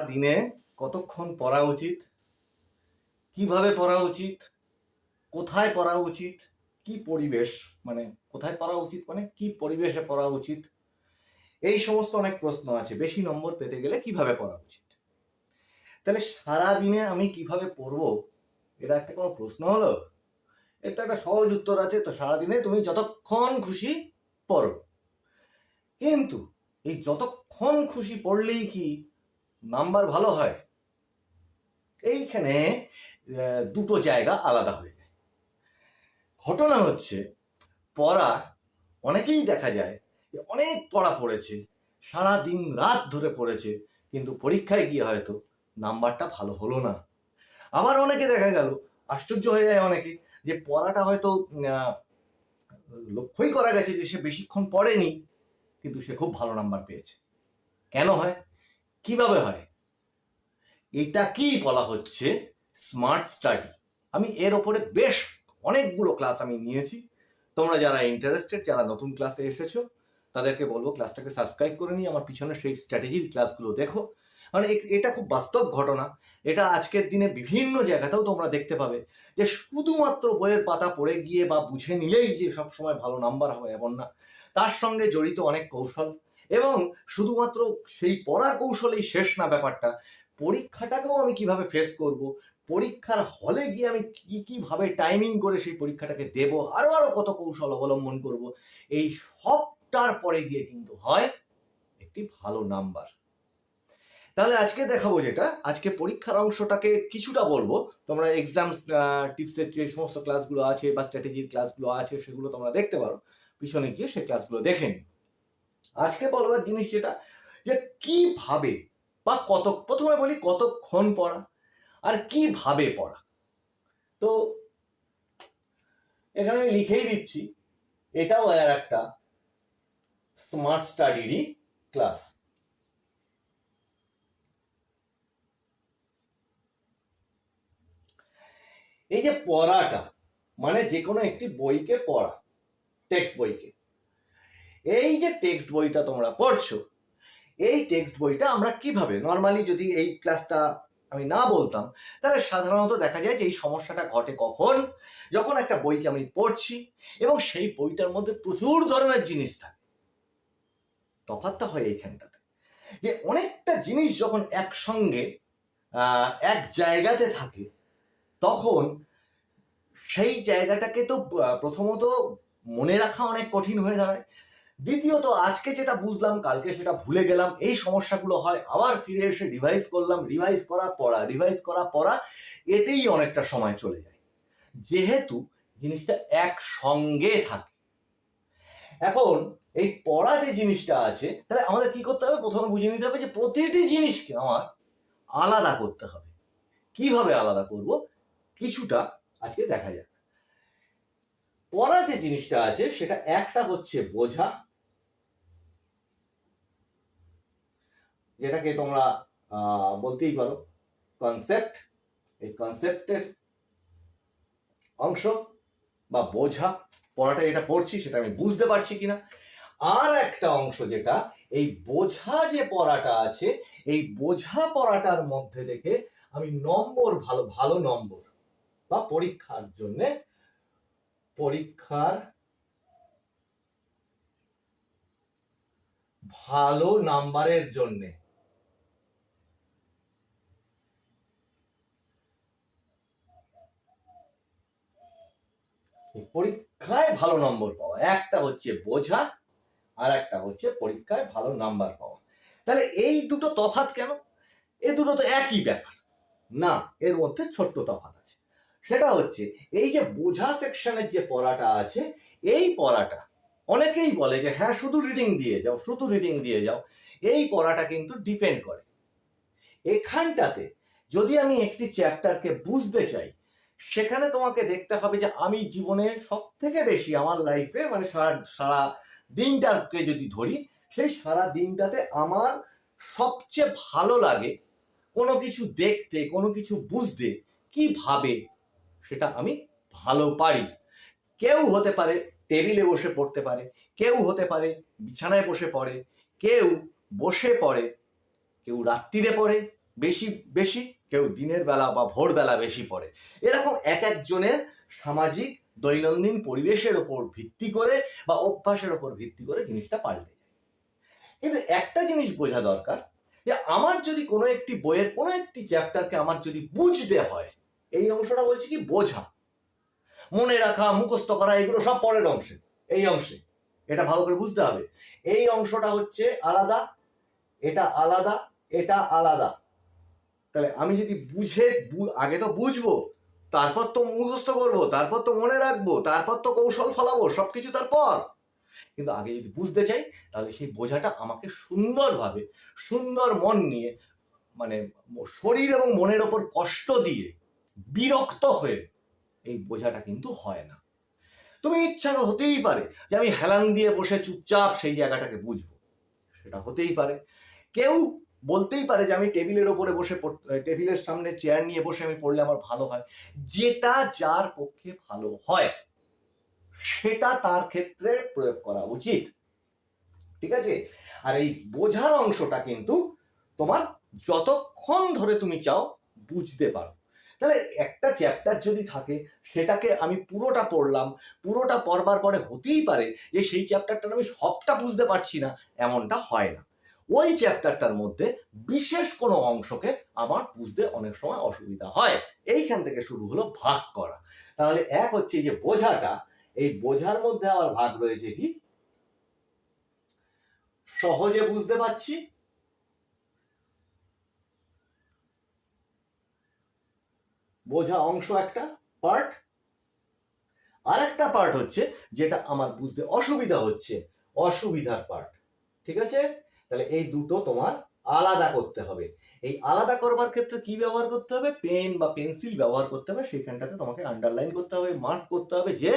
দিনে কতক্ষণ পড়া উচিত? কীভাবে পড়া উচিত? কোথায় পড়া উচিত? কি পরিবেশ? মানে কোথায় পড়া উচিত? মানে কি পরিবেশে পড়া উচিত? এই সমস্ত অনেক প্রশ্ন আছে। বেশি নম্বর পেতে গেলে কীভাবে পড়া উচিত? তাহলে সারা দিনে আমি কীভাবে পড়ব? এটা একটা কোনো প্রশ্ন হলো? এর তো একটা সহজ উত্তর আছে, তো সারাদিনে তুমি যতক্ষণ খুশি পড়ো। কিন্তু এই যতক্ষণ খুশি পড়লেই কি নাম্বার ভালো হয়, এইখানে দুটো জায়গা আলাদা হয়ে যায়। ঘটনা হচ্ছে, পড়া অনেকেই দেখা যায় যে অনেক পড়া পড়েছে, সারা দিন রাত ধরে পড়েছে, কিন্তু পরীক্ষায় গিয়ে হয়তো নাম্বারটা ভালো হলো না। আবার অনেকে দেখা গেল, আশ্চর্য হয়ে যায় অনেকে, যে পড়াটা হয়তো লক্ষ্যই করা গেছে যে সে বেশিক্ষণ পড়েনি, কিন্তু সে খুব ভালো নাম্বার পেয়েছে। কেন হয়? কীভাবে হয়? এটা কি বলা হচ্ছে স্মার্ট স্টাডি আমি এর ওপরে বেশ অনেকগুলো ক্লাস আমি নিয়েছি। তোমরা যারা ইন্টারেস্টেড যারা নতুন ক্লাসে এসেছ, তাদেরকে বলব ক্লাসটাকে সাবস্ক্রাইব করে নিয়ে আমার পিছনে সেই স্ট্র্যাটেজির ক্লাসগুলো দেখো। মানে এটা খুব বাস্তব ঘটনা। এটা আজকের দিনে বিভিন্ন জায়গাতেও তোমরা দেখতে পাবে যে শুধুমাত্র বইয়ের পাতা পড়ে গিয়ে বা বুঝে নিলেই যে সব সময় ভালো নাম্বার হবে এমন না। তার সঙ্গে জড়িত অনেক কৌশল। এবং শুধুমাত্র সেই পড়ার কৌশলেই শেষ না ব্যাপারটা, পরীক্ষাটাকেও আমি কীভাবে ফেস করব, পরীক্ষার হলে গিয়ে আমি কি কীভাবে টাইমিং করে সেই পরীক্ষাটাকে দেব, আরও আরও কত কৌশল অবলম্বন করব, এই সবটার পরে গিয়ে কিন্তু হয় একটি ভালো নাম্বার তাহলে আজকে দেখাবো যেটা, আজকে পরীক্ষার অংশটাকে কিছুটা বলব, তোমরা এক্সাম টিপসের যে সমস্ত ক্লাসগুলো আছে বা স্ট্র্যাটেজির ক্লাসগুলো আছে সেগুলো তোমরা দেখতে পারো, পিছনে গিয়ে সেই ক্লাসগুলো দেখে নিও। আজকে বলবার জিনিস যেটা, যে কীভাবে বা কত, প্রথমে বলি কতক্ষণ পড়া আর কীভাবে পড়া। তো এখানে আমি লিখেই দিচ্ছি এটাও আর একটা স্মার্ট স্টাডিরই ক্লাস এই যে পড়াটা মানে যে কোনো একটি বইকে পড়া টেক্সট বইকে এই যে টেক্সট বইটা তোমরা পড়ছো, এই টেক্সট বইটা আমরা কীভাবে নর্মালি যদি এই ক্লাসটা আমি না বলতাম, তাহলে সাধারণত দেখা যায় যে এই সমস্যাটা ঘটে কখন? যখন একটা বইকে আমি পড়ছি এবং সেই বইটার মধ্যে প্রচুর ধরনের জিনিস থাকে। তফাৎটা হয় এইখানটাতে। যে অনেকটা জিনিস যখন একসঙ্গে এক জায়গাতে থাকে, তখন সেই জায়গাটাকে তো প্রথমত মনে রাখা অনেক কঠিন হয়ে দাঁড়ায়। দ্বিতীয়ত, আজকে যেটা বুঝলাম, কালকে সেটা ভুলে গেলাম, এই সমস্যাগুলো হয়, আবার ফিরে এসে রিভাইজ করলাম রিভাইজ করা পড়া রিভাইজ করা পড়া, এতেই অনেকটা সময় চলে যায়। যেহেতু জিনিসটা একসঙ্গে থাকে। এখন এই পড়া যে জিনিসটা আছে, তাহলে আমাদের কি করতে হবে? প্রথমে বুঝে নিতে হবে যে প্রতিটি জিনিসকে আমার আলাদা করতে হবে। কীভাবে আলাদা করব? কিছুটা আজকে দেখা যাক। পড়া যে জিনিসটা আছে, সেটা একটা হচ্ছে বোঝা যেটাকে তোমরা বলতেই পারো কনসেপ্ট এই কনসেপ্টের অংশ বা বোঝা পড়াটা যেটা পড়ছি সেটা আমি বুঝতে পারছি কিনা। আর একটা অংশ যেটা, এই বোঝা যে পড়াটা আছে, এই বোঝা পড়াটার মধ্যে থেকে আমি নম্বর ভালো ভালো নম্বর বা পরীক্ষার জন্যে পরীক্ষার ভালো নাম্বারের জন্যে পরীক্ষায় ভালো নম্বর পাওয়া। একটা হচ্ছে বোঝা আর একটা হচ্ছে পরীক্ষায় ভালো নাম্বার পাওয়া। তাহলে এই দুটো তফাৎ কেন? এই দুটো তো একই ব্যাপার। না, এর মধ্যে ছোট্ট তফাত আছে। সেটা হচ্ছে, এই যে বোঝা সেকশনের যে পড়াটা আছে, এই পড়াটা অনেকেই বলে যে হ্যাঁ শুধু রিডিং দিয়ে যাও, শুধু রিডিং দিয়ে যাও। এই পড়াটা কিন্তু ডিপেন্ড করে। এখানটাতে যদি আমি একটি চ্যাপ্টারকে বুঝতে চাই সেখানে তোমাকে দেখতে হবে যে আমি জীবনে সব থেকে বেশি আমার লাইফে মানে সারা সারা দিনটাকে যদি ধরি, সেই সারা দিনটাতে আমার সবচেয়ে ভালো লাগে কোনো কিছু দেখতে, কোনো কিছু বুঝতে কীভাবে সেটা আমি ভালো পারি। কেউ হতে পারে টেবিলে বসে পড়তে পারে, কেউ হতে পারে বিছানায় বসে পড়ে, কেউ বসে পড়ে, কেউ রাত্রিরে পড়ে বেশি বেশি, কেউ দিনের বেলা বা ভোরবেলা বেশি পড়ে। এরকম এক একজনের সামাজিক, দৈনন্দিন পরিবেশের ওপর ভিত্তি করে বা অভ্যাসের ওপর ভিত্তি করে জিনিসটা পাল্টে কিন্তু একটা জিনিস বোঝা দরকার, যে আমার যদি কোনো একটি বইয়ের কোনো একটি চ্যাপ্টারকে আমার যদি বুঝতে হয়, এই অংশটা বলছি কি বোঝা। মনে রাখা, মুখস্থ করা, এগুলো সব পরের অংশে, এই অংশে। এটা ভালো করে বুঝতে হবে। এই অংশটা হচ্ছে আলাদা, এটা আলাদা এটা আলাদা। তাহলে আমি যদি বুঝে আগে তো বুঝব, তারপর তো মুখস্থ করব, তারপর তো মনে রাখব, তারপর তো কৌশল ফলাবো, সবকিছু তারপর। কিন্তু আগে যদি বুঝতে চাই, তাহলে সেই বোঝাটা আমাকে সুন্দরভাবে, সুন্দর মন নিয়ে মানে শরীর এবং মনের ওপর কষ্ট দিয়ে বিরক্ত হয়ে এই বোঝাটা কিন্তু হয় না। তুমি ইচ্ছা তো হতেই পারে যে আমি হেলান দিয়ে বসে চুপচাপ সেই জায়গাটাকে বুঝব। সেটা হতেই পারে। কেউ বলতেই পারে যে আমি টেবিলের ওপরে বসে টেবিলের সামনে চেয়ার নিয়ে বসে আমি পড়লে আমার ভালো হয়। যেটা যার পক্ষে ভালো হয়, সেটা তার ক্ষেত্রে প্রয়োগ করা উচিত। ঠিক আছে? আর এই বোঝার অংশটা কিন্তু তোমার যতক্ষণ ধরে তুমি চাও বুঝতে পারো। তাহলে একটা চ্যাপ্টার যদি থাকে, সেটাকে আমি পুরোটা পড়লাম, পুরোটা পড়বার পরে হতেই পারে যে সেই চ্যাপ্টারটা আমি সবটা বুঝতে পারছি না, এমনটা হয় না। ওই চ্যাপ্টারটার মধ্যে বিশেষ কোনো অংশকে আমার বুঝতে অনেক সময় অসুবিধা হয়। এইখান থেকে শুরু হলো ভাগ করা। তাহলে এক হচ্ছে যে বোঝাটা, এই বোঝার মধ্যে আবার ভাগ রয়েছে কি? সহজে বুঝতে পারছি? বোঝা অংশ একটা পার্ট আর একটা পার্ট হচ্ছে যেটা আমার বুঝতে অসুবিধা হচ্ছে, অসুবিধার পার্ট ঠিক আছে? তাহলে এই দুটো তোমার আলাদা করতে হবে। এই আলাদা করবার ক্ষেত্রে কি ব্যবহার করতে হবে? পেন বা পেন্সিল ব্যবহার করতে হবে। সেইখানটাতে তোমাকে আন্ডারলাইন করতে হবে মার্ক করতে হবে যে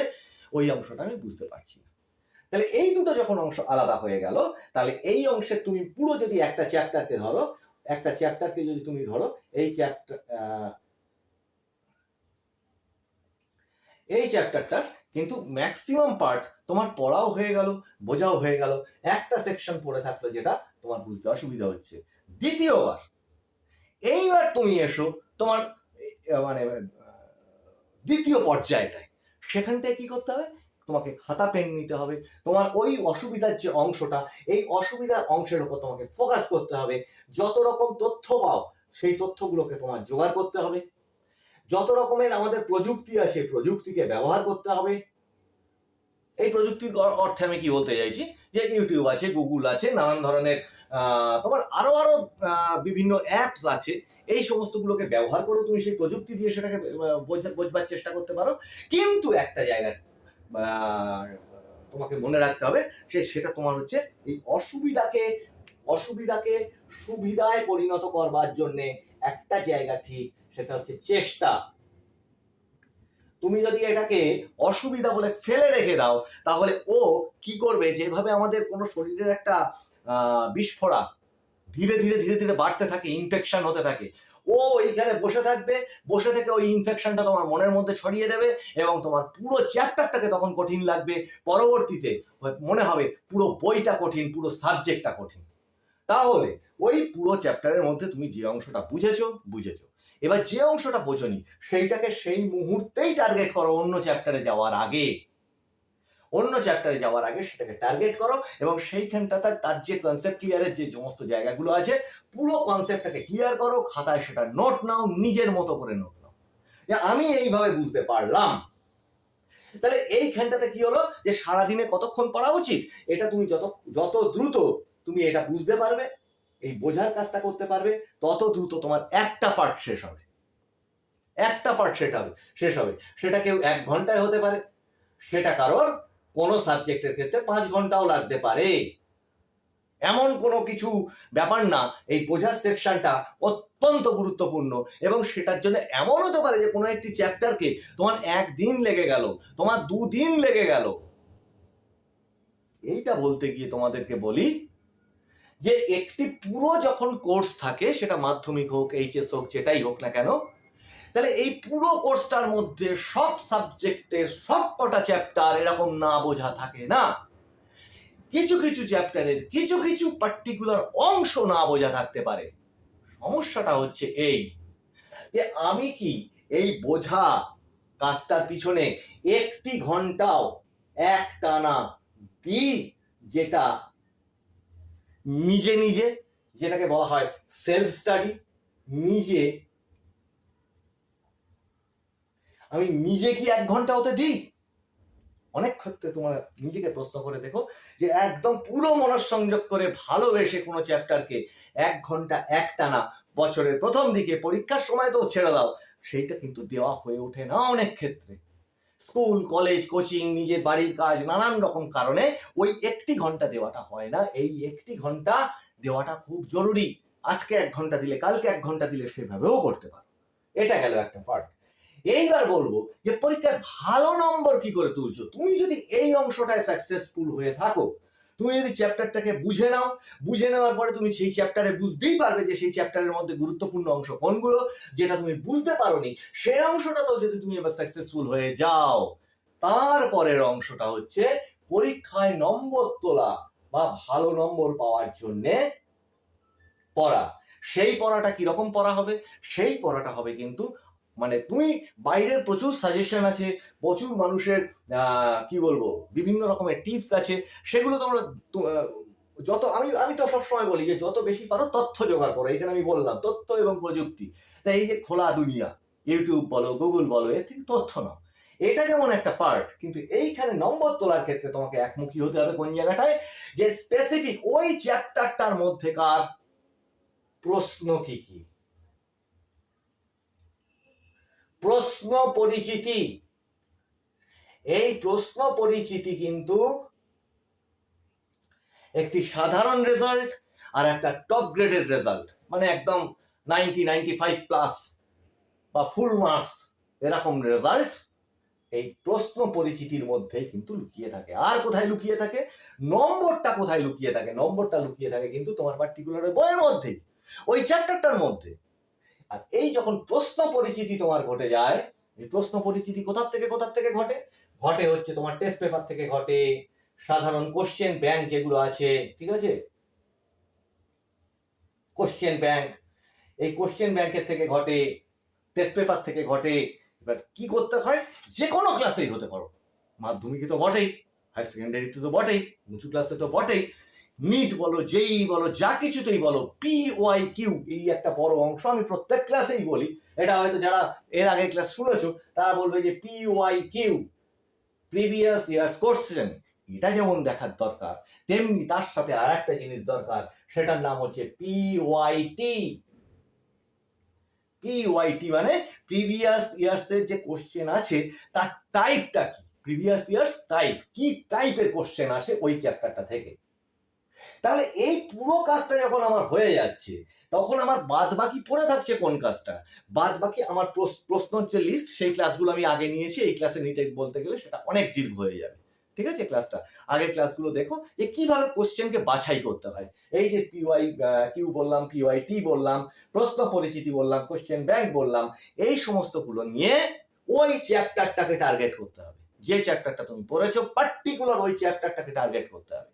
ওই অংশটা আমি বুঝতে পারছি না। তাহলে এই দুটো যখন অংশ আলাদা হয়ে গেল, তাহলে এই অংশে তুমি পুরো যদি একটা চ্যাপ্টারকে ধরো, একটা চ্যাপ্টারকে যদি তুমি ধরো, এই চ্যাপ্টার এই চ্যাপ্টারটার কিন্তু ম্যাক্সিমাম পার্ট তোমার পড়াও হয়ে গেল, বোঝাও হয়ে গেল। একটা সেকশন পড়ে থাকল যেটা তোমার বুঝতে অসুবিধা হচ্ছে। দ্বিতীয়বার, এইবার তুমি এসো তোমার মানে দ্বিতীয় পর্যায়টায়। সেখানটায় কি করতে হবে? তোমাকে খাতা পেন নিতে হবে। তোমার ওই অসুবিধার যে অংশটা, এই অসুবিধার অংশের উপর তোমাকে ফোকাস করতে হবে। যত রকম তথ্য পাও, সেই তথ্যগুলোকে তোমার জোগাড় করতে হবে। যত রকমের আমাদের প্রযুক্তি আছে, প্রযুক্তিকে ব্যবহার করতে হবে। এই প্রযুক্তির অর্থে আমি কি বলতে চাইছি? যে ইউটিউব আছে গুগল আছে, নানান ধরনের তোমার আরও আরও বিভিন্ন অ্যাপস আছে। এই সমস্তগুলোকে ব্যবহার করে, তুমি সেই প্রযুক্তি দিয়ে সেটাকে বোঝা- বোঝবার চেষ্টা করতে পারো। কিন্তু একটা জায়গায় তোমাকে মনে রাখতে হবে, সে, সেটা তোমার হচ্ছে এই অসুবিধাকে অসুবিধাকে সুবিধায় পরিণত করবার জন্যে একটা জায়গা ঠিক সেটা হচ্ছে চেষ্টা। তুমি যদি এটাকে অসুবিধা বলে ফেলে রেখে দাও, তাহলে ও কি করবে? যেভাবে আমাদের কোনো শরীরের একটা বিস্ফোরা ধীরে ধীরে ধীরে ধীরে বাড়তে থাকে ইনফেকশন হতে থাকে, ও এইখানে বসে থাকবে, বসে থেকে ওই ইনফেকশনটা তোমার মনের মধ্যে ছড়িয়ে দেবে এবং তোমার পুরো চ্যাপ্টারটাকে তখন কঠিন লাগবে। পরবর্তীতে মনে হবে পুরো বইটা কঠিন, পুরো সাবজেক্টটা কঠিন। তাহলে ওই পুরো চ্যাপ্টারের মধ্যে তুমি যে অংশটা বুঝেছ বুঝেছ। এবার যে অংশটা বোঝনি, সেইটাকে সেই মুহূর্তেই টার্গেট করো অন্য চ্যাপ্টারে যাওয়ার আগে। অন্য চ্যাপ্টারে যাওয়ার আগে সেটাকে টার্গেট করো এবং সেইখানটাতে তার যে কনসেপ্ট ক্লিয়ারের যে সমস্ত জায়গাগুলো আছে, পুরো কনসেপ্টটাকে ক্লিয়ার করো, খাতায় সেটা নোট নাও, নিজের মতো করে নোট নাও। যে আমি এইভাবে বুঝতে পারলাম। তাহলে এইখানটাতে কি হলো? যে সারাদিনে কতক্ষণ পড়া উচিত? এটা তুমি যত যত দ্রুত তুমি এটা বুঝতে পারবে। এই বোঝার কাজটা করতে পারবে, তত দ্রুত তোমার একটা পার্ট শেষ হবে। একটা পার্ট সেটা হবে, শেষ হবে। সেটা কেউ এক ঘন্টায় হতে পারে। সেটা কারোর কোনো সাবজেক্টের ক্ষেত্রে পাঁচ ঘন্টাও লাগতে পারে। এমন কোনো কিছু ব্যাপার না, এই বোঝার সেকশনটা অত্যন্ত গুরুত্বপূর্ণ এবং সেটার জন্য এমন হতে পারে যে কোনো একটি চ্যাপ্টারকে তোমার একদিন লেগে গেল, তোমার দুদিন লেগে গেল। এইটা বলতে গিয়ে তোমাদেরকে বলি যে একটি পুরো যখন কোর্স থাকে, সেটা মাধ্যমিক হোক এইচএস হোক, যেটাই হোক না কেন, তাহলে এই পুরো কোর্সটার মধ্যে সব সাবজেক্টের সব কটা চ্যাপ্টার এরকম না বোঝা থাকে না। কিছু কিছু চ্যাপ্টারের কিছু কিছু পার্টিকুলার অংশ না বোঝা থাকতে পারে। সমস্যাটা হচ্ছে এই, যে আমি কি এই বোঝা কাজটার পিছনে একটি ঘন্টাও এক টানা দিই, যেটা নিজে নিজে যেটাকে বলা হয় সেলফ স্টাডি নিজে আমি নিজে কি এক ঘণ্টা ওতে দিই? অনেক ক্ষেত্রে তোমার নিজেকে প্রশ্ন করে দেখো যে একদম পুরো মনঃসংযোগ করে ভালোবেসে কোনো চ্যাপ্টারকে এক ঘণ্টা এক টানা বছরের প্রথম দিকে পরীক্ষার সময় তো ছেড়ে দাও। সেইটা কিন্তু দেওয়া হয়ে ওঠে না অনেক ক্ষেত্রে। স্কুল, কলেজ, কোচিং, নিজের বাড়ির কাজ, নানান রকম কারণে ওই একটি ঘণ্টা দেওয়াটা হয় না। এই একটি ঘণ্টা দেওয়াটা খুব জরুরি। আজকে এক ঘণ্টা দিলে, কালকে এক ঘণ্টা দিলে সেভাবেও করতে পারো। এটা গেল একটা পার্ট এইবার বলব যে পরীক্ষায় ভালো নম্বর কি করে তুলছো? তুমি যদি এই অংশটায় সাকসেসফুল হয়ে থাকো তুমি যদি চ্যাপ্টারটাকে বুঝে নাও, বুঝে নেওয়ার পরে তুমি সেই চ্যাপ্টারে বুঝতেই পারবে যে সেই চ্যাপ্টারের মধ্যে গুরুত্বপূর্ণ অংশ কোনগুলো, যেটা তুমি বুঝতে পারোনি। সেই অংশটাতেও যদি তুমি এবার সাকসেসফুল হয়ে যাও তারপরের অংশটা হচ্ছে পরীক্ষায় নম্বর তোলা বা ভালো নম্বর পাওয়ার জন্যে পড়া। সেই পড়াটা কীরকম পড়া হবে? সেই পড়াটা হবে কিন্তু মানে তুমি বাইরের প্রচুর সাজেশন আছে, প্রচুর মানুষের কি বলব, বিভিন্ন রকমের টিপস আছে, সেগুলো তোমরা যত, আমি আমি তো সবসময় বলি যে যত বেশি পারো তথ্য জোগাড় করো এখানে আমি বললাম, তথ্য এবং প্রযুক্তি। তাই এই যে খোলা দুনিয়া ইউটিউব বলো গুগল বলো, এর থেকে তথ্য নাও। এটা যেমন একটা পার্ট কিন্তু এইখানে নম্বর তোলার ক্ষেত্রে তোমাকে একমুখী হতে হবে কোন জায়গাটায়? যে স্পেসিফিক ওই চ্যাপ্টারটার মধ্যেকার প্রশ্ন কি কি? প্রশ্ন পরিচিতি। এই প্রশ্ন পরিচিতি কিন্তু একটি সাধারণ রেজাল্ট আর একটা টপ গ্রেডের রেজাল্ট মানে একদম নাইনটি নাইনটি ফাইভ প্লাস বা ফুল মার্কস এরকম রেজাল্ট এই প্রশ্ন পরিচিতির মধ্যে কিন্তু লুকিয়ে থাকে। আর কোথায় লুকিয়ে থাকে? নম্বরটা কোথায় লুকিয়ে থাকে? নম্বরটা লুকিয়ে থাকে কিন্তু তোমার পার্টিকুলার বইয়ের মধ্যেই। ওই চ্যাপ্টারটার মধ্যে। আর এই যখন প্রশ্ন পরিচিতি তোমার ঘটে যায়, এই প্রশ্ন পরিচিতি কোথার থেকে কোথার থেকে ঘটে? ঘটে হচ্ছে তোমার টেস্ট পেপার থেকে ঘটে, সাধারণ কোশ্চেন ব্যাংক যেগুলো আছে, ঠিক আছে? কোশ্চেন ব্যাংক এই কোশ্চেন ব্যাংকের থেকে ঘটে টেস্ট পেপার থেকে ঘটে, এবার কি করতে হয়? যে কোনো ক্লাসেই হতে পারো। মাধ্যমিকে তো বটেই হায়ার সেকেন্ডারিতে তো বটেই, উঁচু ক্লাসে তো বটেই নিট বলো, যেই বলো, যা কিছুতেই বলো পি ওয়াই কিউ এই একটা বড় অংশ, আমি প্রত্যেক ক্লাসেই বলি। এটা হয়তো যারা এর আগে ক্লাস শুনেছো, তারা বলবে যে P Y Q previous years question এটা যেমন দেখার দরকার, তেমনি তার সাথে আর একটা জিনিস দরকার, সেটার নাম হচ্ছে P Y T P Y T মানে প্রিভিয়াস ইয়ার্সের যে কোশ্চেন আছে, তার টাইপটা কি? প্রিভিয়াস ইয়ার্স টাইপ কি টাইপের কোশ্চেন আসে ওই চ্যাপ্টারটা থেকে। তাহলে এই পুরো কাজটা যখন আমার হয়ে যাচ্ছে, তখন আমার বাদ বাকি পড়ে থাকছে কোন কাজটা? বাদ বাকি আমার প্রশ্ন যে লিস্ট সেই ক্লাসগুলো আমি আগে নিয়েছি, এই ক্লাসে নিতে বলতে গেলে সেটা অনেক দীর্ঘ হয়ে যাবে। ঠিক আছে ক্লাসটা আগের ক্লাসগুলো দেখো, যে কীভাবে কোশ্চেনকে বাছাই করতে হয়। এই যে পিওয়াই কিউ বললাম পিওয়াই টি বললাম, প্রশ্ন পরিচিতি বললাম কোশ্চেন ব্যাংক বললাম, এই সমস্তগুলো নিয়ে ওই চ্যাপ্টারটাকে টার্গেট করতে হবে। যে চ্যাপ্টারটা তুমি পড়েছো পার্টিকুলার ওই চ্যাপ্টারটাকে টার্গেট করতে হবে।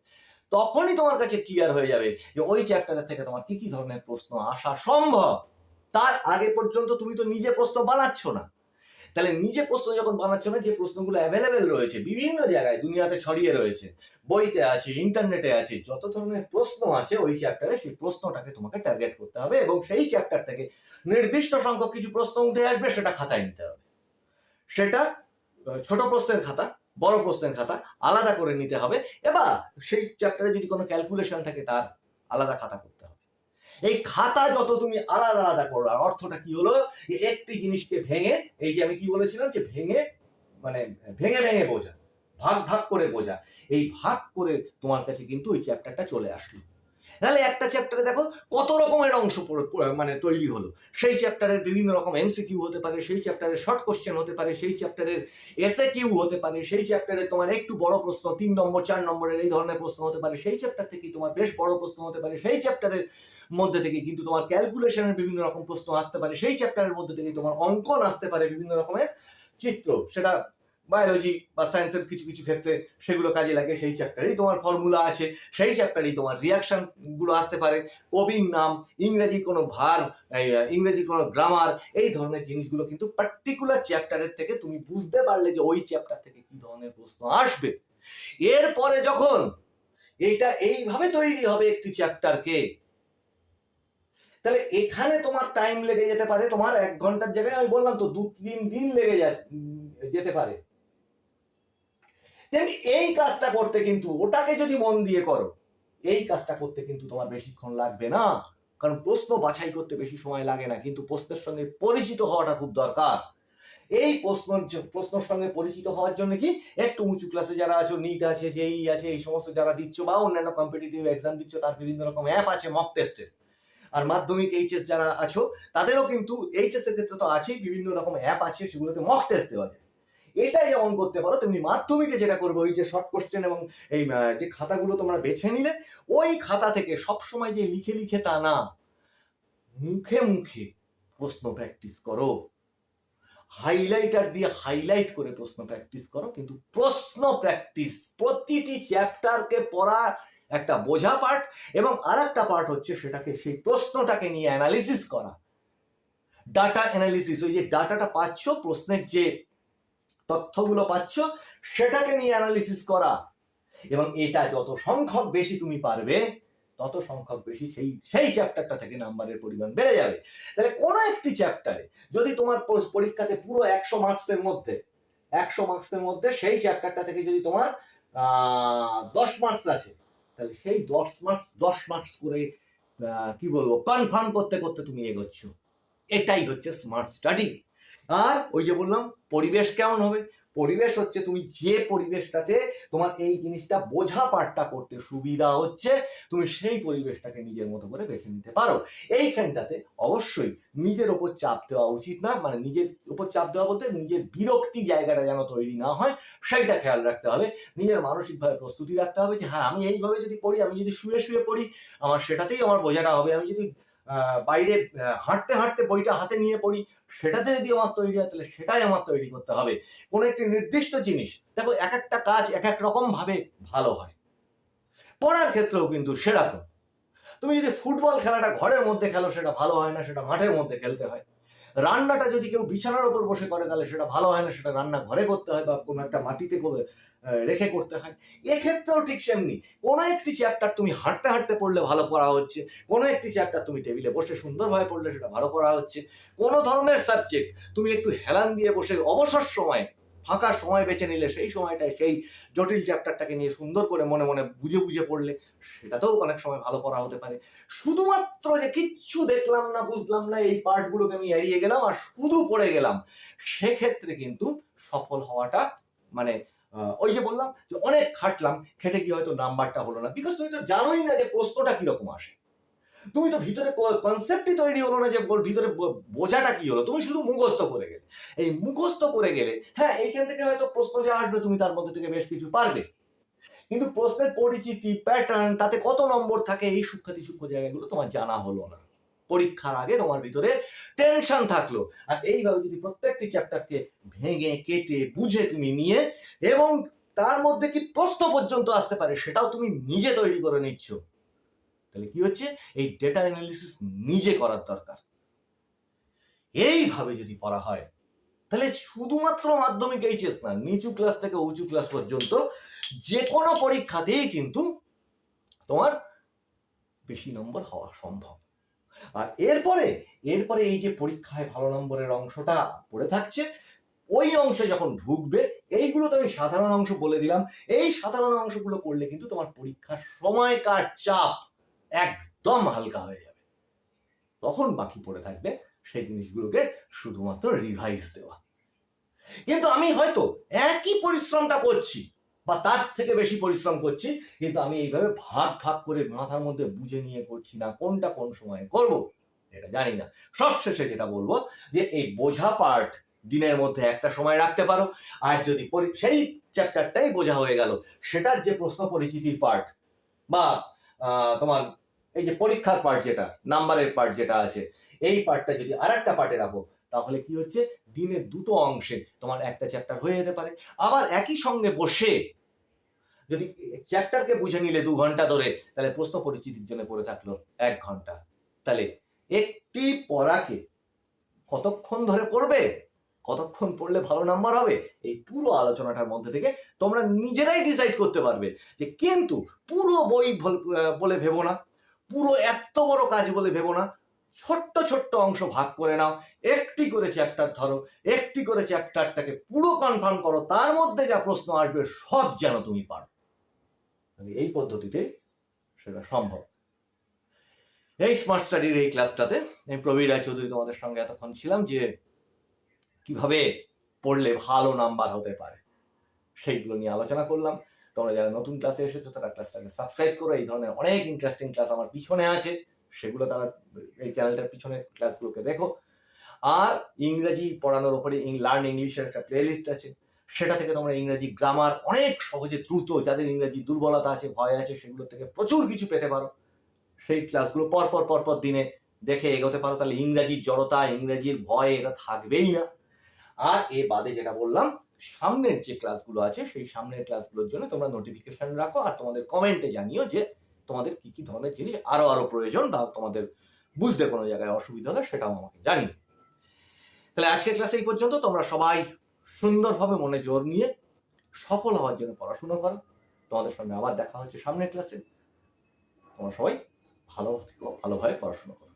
তখনই তোমার কাছে ক্লিয়ার হয়ে যাবে যে ওই চ্যাপ্টারের থেকে তোমার কি কি ধরনের প্রশ্ন আসা সম্ভব। তার আগে পর্যন্ত তুমি তো নিজে প্রশ্ন বানাচ্ছ না। তাহলে নিজে প্রশ্ন যখন বানাচ্ছ না, যে প্রশ্নগুলো অ্যাভেলেবেল রয়েছে, বিভিন্ন জায়গায় দুনিয়াতে ছড়িয়ে রয়েছে, বইতে আছে ইন্টারনেটে আছে, যত ধরনের প্রশ্ন আছে ওই চ্যাপ্টারে সেই প্রশ্নটাকে তোমাকে টার্গেট করতে হবে এবং সেই চ্যাপ্টার থেকে নির্দিষ্ট সংখ্যক কিছু প্রশ্ন উঠে আসবে, সেটা খাতায় নিতে হবে। সেটা ছোট প্রশ্নের খাতা বড় কোশ্চেন খাতা আলাদা করে নিতে হবে। এবার সেই চ্যাপ্টারে যদি কোনো ক্যালকুলেশন থাকে, তার আলাদা খাতা করতে হবে। এই খাতা যত তুমি আলাদা আলাদা করো, আর অর্থটা কি হলো? একটি জিনিসকে ভেঙে, এই যে আমি কি বলেছিলাম? যে ভেঙে মানে ভেঙে ভেঙে বোঝা, ভাগ ভাগ করে বোঝা, এই ভাগ করে তোমার কাছে কিন্তু ওই চ্যাপ্টারটা চলে আসলো। তাহলে একটা চ্যাপ্টারে দেখো কত রকমের অংশ মানে তৈরি হলো। সেই চ্যাপ্টারের বিভিন্ন রকম এমসিকিউ হতে পারে, সেই চ্যাপ্টারের শর্ট কোশ্চেন হতে পারে, সেই চ্যাপ্টারের এসএ কিউ হতে পারে, সেই চ্যাপ্টারে তোমার একটু বড় প্রশ্ন, তিন নম্বর, চার নম্বরের এই ধরনের প্রশ্ন হতে পারে, সেই চ্যাপ্টার থেকে তোমার বেশ বড় প্রশ্ন হতে পারে, সেই চ্যাপ্টারের মধ্যে থেকে কিন্তু তোমার ক্যালকুলেশনের বিভিন্ন রকম প্রশ্ন আসতে পারে, সেই চ্যাপ্টারের মধ্যে থেকে তোমার অঙ্কন আসতে পারে বিভিন্ন রকমের চিত্র। সেটা বায়োলজি বা সায়েন্সের কিছু কিছু ক্ষেত্রে সেগুলো কাজে লাগে সেই চ্যাপ্টারেই তোমার ফর্মুলা আছে সেই চ্যাপ্টারেই তোমার রিয়াকশনগুলো আসতে পারে। কবির নাম ইংরেজি কোনো ভার ইংরেজি কোনো গ্রামার এই ধরনের জিনিসগুলো কিন্তু পার্টিকুলার চ্যাপ্টারের থেকে তুমি বুঝতে পারলে যে ওই চ্যাপ্টার থেকে কি ধরনের প্রশ্ন আসবে। এরপরে যখন এইটা এইভাবে তৈরি হবে একটি চ্যাপ্টারকে তাহলে এখানে তোমার টাইম লেগে যেতে পারে তোমার এক ঘণ্টার জায়গায় আমি বললাম তো দু তিন দিন লেগে যা- উম, যেতে পারে। তেমনি এই কাজটা করতে কিন্তু, ওটাকে যদি মন দিয়ে করো, এই কাজটা করতে কিন্তু তোমার বেশিক্ষণ লাগবে না। কারণ প্রশ্ন বাছাই করতে বেশি সময় লাগে না, কিন্তু প্রশ্নের সঙ্গে পরিচিত হওয়াটা খুব দরকার। এই প্রশ্ন, প্রশ্নের সঙ্গে পরিচিত হওয়ার জন্য কি? একটু উঁচু ক্লাসে যারা আছো নিট আছে জেই আছে, এই সমস্ত যারা দিচ্ছ বা অন্যান্য কম্পিটিটিভ এক্সাম দিচ্ছ, তার বিভিন্ন রকম অ্যাপ আছে মক টেস্টের আর মাধ্যমিক এইচএস যারা আছো, তাদেরও কিন্তু এইচএস এর ক্ষেত্রে তো আছেই, বিভিন্ন রকম অ্যাপ আছে, সেগুলোতে মক টেস্ট দেওয়া যায়। এটাই যেমন করতে পারো, তেমনি মাধ্যমিকে যেটা করবে, ওই যে শর্ট কোশ্চেন এবং এই যে খাতাগুলো তোমরা বেছে নিলে, ওই খাতা থেকে সব সময় যে লিখে লিখে তা না, মুখে মুখে প্রশ্ন প্র্যাকটিস করো। হাইলাইটার দিয়ে হাইলাইট করে প্রশ্ন প্র্যাকটিস করো, কিন্তু প্রশ্ন প্র্যাকটিস প্রতিটি চ্যাপ্টারকে পড়া একটা বোঝা পার্ট এবং আর একটা পার্ট হচ্ছে সেটাকে, সেই প্রশ্নটাকে নিয়ে অ্যানালিসিস করা। ডাটা অ্যানালিসিস ওই যে ডাটাটা পাচ্ছ, প্রশ্নের যে তথ্যগুলো পাচ্ছ, সেটাকে নিয়ে অ্যানালিসিস করা। এবং এটা যত সংখ্যক বেশি তুমি পারবে, তত সংখ্যক বেশি সেই সেই চ্যাপ্টারটা থেকে নাম্বারের পরিমাণ বেড়ে যাবে। তাহলে কোনো একটি চ্যাপ্টারে যদি তোমার পর- পরীক্ষাতে পুরো একশো মার্কসের মধ্যে, একশো মার্কসের মধ্যে সেই চ্যাপ্টারটা থেকে যদি তোমার দশ মার্কস আছে তাহলে সেই দশ মার্কস দশ মার্কস করে কি বলব কনফার্ম করতে করতে তুমি এগোচ্ছ। এটাই হচ্ছে স্মার্ট স্টাডি আর ওই যে বললাম, পরিবেশ কেমন হবে? পরিবেশ হচ্ছে তুমি যে পরিবেশটাতে তোমার এই জিনিসটা বোঝা পাঠটা করতে সুবিধা হচ্ছে, তুমি সেই পরিবেশটাকে নিজের মতো করে বেছে নিতে পারো। এইখানটাতে অবশ্যই নিজের ওপর চাপ দেওয়া উচিত না মানে নিজের ওপর চাপ দেওয়া বলতে নিজের বিরক্তি জায়গাটা যেন তৈরি না হয়, সেইটা খেয়াল রাখতে হবে। নিজের মানসিকভাবে প্রস্তুতি রাখতে হবে যে হ্যাঁ আমি এইভাবে যদি পড়ি, আমি যদি শুয়ে শুয়ে পড়ি, আমার সেটাতেই আমার বোঝাটা হবে। আমি যদি বাইরে হাঁটতে হাঁটতে বইটা হাতে নিয়ে পড়ি, সেটাতে যদি আমার তৈরি হয়, তাহলে সেটাই আমার তৈরি করতে হবে। কোনো একটি নির্দিষ্ট জিনিস, দেখো, এক একটা কাজ এক এক রকমভাবে ভালো হয়। পড়ার ক্ষেত্রেও কিন্তু সেরকম। তুমি যদি ফুটবল খেলাটা ঘরের মধ্যে খেলো, সেটা ভালো হয় না, সেটা মাঠের মধ্যে খেলতে হয়। রান্নাটা যদি কেউ বিছানার ওপর বসে করে, তাহলে সেটা ভালো হয় না, সেটা রান্না ঘরে করতে হয় বা কোনো একটা মাটিতে করে রেখে করতে হয়। এক্ষেত্রেও ঠিক সেমনি, কোনো একটি চ্যাপ্টার তুমি হাঁটতে হাঁটতে পড়লে ভালো পড়া হচ্ছে, কোনো একটি চ্যাপ্টার তুমি টেবিলে বসে সুন্দরভাবে পড়লে সেটা ভালো পড়া হচ্ছে। কোনো ধরনের সাবজেক্ট তুমি একটু হেলান দিয়ে বসে অবসর সময় ফাঁকা সময় বেছে নিলে সেই সময়টায় সেই জটিল চ্যাপ্টারটাকে নিয়ে সুন্দর করে মনে মনে বুঝে বুঝে পড়লে সেটাতেও অনেক সময় ভালো পড়া হতে পারে। শুধুমাত্র যে কিচ্ছু দেখলাম না, বুঝলাম না, এই পার্টগুলোকে আমি এড়িয়ে গেলাম আর শুধু পড়ে গেলাম, সেক্ষেত্রে কিন্তু সফল হওয়াটা মানে ওই যে বললাম যে অনেক খাটলাম, খেটে গিয়ে হয়তো নাম্বারটা হলো না। বিকজ তুমি তো জানোই না যে প্রশ্নটা কীরকম আসে। তুমি তো ভিতরে কনসেপ্টই তৈরি হলো না যে ভিতরে বোঝাটা কি হলো? তুমি শুধু মুখস্থ করে গেলে। এই মুখস্থ করে গেলে হ্যাঁ এইখান থেকে হয়তো প্রশ্ন যা আসবে, তুমি তার মধ্যে থেকে বেশ কিছু পারবে। কিন্তু প্রশ্নের পরিচিতি প্যাটার্ন তাতে কত নম্বর থাকে, এই সূক্ষ্মাতি সূক্ষ্ম জায়গাগুলো তোমার জানা হলো না। পরীক্ষার আগে তোমার ভিতরে টেনশন থাকল। আর এইভাবে যদি প্রত্যেকটি চ্যাপ্টারকে ভেঙে, কেটে, বুঝে তুমি নিয়ে এবং তার মধ্যে কি প্রশ্ন পর্যন্ত আসতে পারে, সেটাও তুমি নিজে তৈরি করে নিচ্ছ। তাহলে কি হচ্ছে? এই ডেটা অ্যানালিসিস নিজে করার দরকার। এইভাবে যদি পড়া হয়, তাহলে শুধুমাত্র মাধ্যমিক এইচএস না, নিচু ক্লাস থেকে উঁচু ক্লাস পর্যন্ত যে কোনো পরীক্ষাতেই কিন্তু তোমার বেশি নম্বর হওয়া সম্ভব। আর এরপরে এরপরে এই যে পরীক্ষায় ভালো নম্বরের অংশটা পড়ে থাকছে, ওই অংশে যখন ঢুকবে, এইগুলো তো আমি সাধারণ অংশ বলে দিলাম, এই সাধারণ অংশগুলো করলে কিন্তু তোমার পরীক্ষার সময়কার চাপ একদম হালকা হয়ে যাবে। তখন বাকি পড়ে থাকবে সেই জিনিসগুলোকে শুধুমাত্র রিভাইজ দেওয়া। কিন্তু আমি হয়তো একই পরিশ্রমটা করছি, বা তার থেকে বেশি পরিশ্রম করছি, কিন্তু আমি এইভাবে ভাগ ভাগ করে মাথার মধ্যে বুঝে নিয়ে করছি না, কোনটা কোন সময় করব, এটা জানি না। সবশেষে যেটা বলব যে, এই বোঝা পার্ট দিনের মধ্যে একটা সময় রাখতে পারো, আর যদি সেই চ্যাপ্টারটাই বোঝা হয়ে গেল। সেটার যে প্রশ্ন পরিচিতির পার্ট বা তোমার এই যে পরীক্ষার পার্ট যেটা নাম্বারের পার্ট যেটা আছে, এই পার্টটা যদি আর একটা পার্টে রাখো, তাহলে কি হচ্ছে? দিনে দুটো অংশে তোমার একটা চ্যাপ্টার হয়ে যেতে পারে। আবার একই সঙ্গে বসে যদি চ্যাপ্টারকে বুঝে নিলে দু ঘণ্টা ধরে, তাহলে প্রশ্ন পরিচিতির জন্য পড়ে থাকল এক ঘণ্টা। তাহলে একটি পড়াকে কতক্ষণ ধরে পড়বে? কতক্ষণ পড়লে ভালো নাম্বার হবে? এই পুরো আলোচনাটার মধ্যে থেকে তোমরা নিজেরাই ডিসাইড করতে পারবে যে কিন্তু পুরো বই বলে ভেবো না। পুরো এত বড় কাজ বলে ভেবো না। ছোট্ট ছোট্ট অংশ ভাগ করে নাও। একটি করে চ্যাপ্টার ধরো, একটি করে চ্যাপ্টারটাকে পুরো কনফার্ম করো, তার মধ্যে যা প্রশ্ন আসবে সব যেন তুমি পারো। এই পদ্ধতিতে সেটা সম্ভব। এই স্মার্ট স্টাডির এই ক্লাসটাতে আমি প্রবীর রায় চৌধুরী তোমাদের সঙ্গে এতক্ষণ ছিলাম যে কীভাবে পড়লে ভালো নাম্বার হতে পারে, সেইগুলো নিয়ে আলোচনা করলাম। তোমরা যারা নতুন ক্লাসে এসেছ, তারা ক্লাসটাকে সাবস্ক্রাইব করো। এই ধরনের অনেক ইন্টারেস্টিং ক্লাস আমার পিছনে আছে। সেগুলো তারা এই চ্যানেলটার পিছনে ক্লাসগুলোকে দেখো। আর ইংরেজি পড়ানোর ওপরে লার্ন ইংলিশের একটা প্লেলিস্ট আছে। সেটা থেকে তোমরা ইংরেজি গ্রামার অনেক সহজে দ্রুত, যাদের ইংরেজি দুর্বলতা আছে, ভয় আছে, সেগুলো থেকে প্রচুর কিছু পেতে পারো। সেই ক্লাসগুলো পরপর পরপর দিনে দেখে এগোতে পারো। তাহলে ইংরাজির জড়তা, ইংরেজির ভয় এটা থাকবেই না। আর এ বাদে যেটা বললাম সামনের যে ক্লাসগুলো আছে, সেই সামনের ক্লাসগুলোর জন্য তোমরা নোটিফিকেশন রাখো আর তোমাদের কমেন্টে জানিও যে তোমাদের কি কি ধরনের জিনিস আরও আরও প্রয়োজন বা তোমাদের বুঝতে কোনো জায়গায় অসুবিধা হলে সেটাও আমাকে জানি তাহলে আজকের ক্লাসে এই পর্যন্ত। তোমরা সবাই সুন্দরভাবে মনে জোর নিয়ে সফল হওয়ার জন্য পড়াশোনা করো। তোমাদের সঙ্গে আবার দেখা হচ্ছে সামনের ক্লাসে তোমরা সবাই ভালো থেকো, ভালোভাবে পড়াশোনা করো।